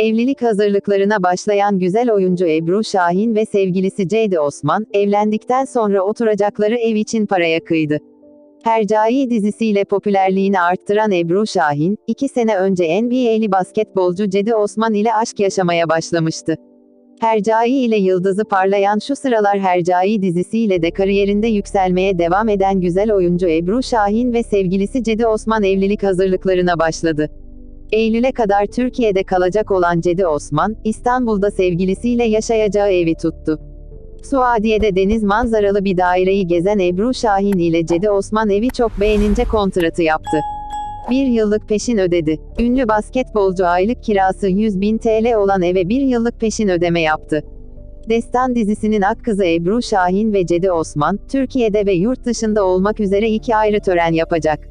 Evlilik hazırlıklarına başlayan güzel oyuncu Ebru Şahin ve sevgilisi Ceydi Osman, evlendikten sonra oturacakları ev için paraya kıydı. Hercai dizisiyle popülerliğini arttıran Ebru Şahin, iki sene önce NBA'li basketbolcu Cedi Osman ile aşk yaşamaya başlamıştı. Hercai ile yıldızı parlayan şu sıralar Hercai dizisiyle de kariyerinde yükselmeye devam eden güzel oyuncu Ebru Şahin ve sevgilisi Cedi Osman evlilik hazırlıklarına başladı. Eylül'e kadar Türkiye'de kalacak olan Cedi Osman, İstanbul'da sevgilisiyle yaşayacağı evi tuttu. Suadiye'de deniz manzaralı bir daireyi gezen Ebru Şahin ile Cedi Osman evi çok beğenince kontratı yaptı. Bir yıllık peşin ödedi. Ünlü basketbolcu aylık kirası 100 bin TL olan eve bir yıllık peşin ödeme yaptı. Destan dizisinin ak kızı Ebru Şahin ve Cedi Osman, Türkiye'de ve yurt dışında olmak üzere iki ayrı tören yapacak.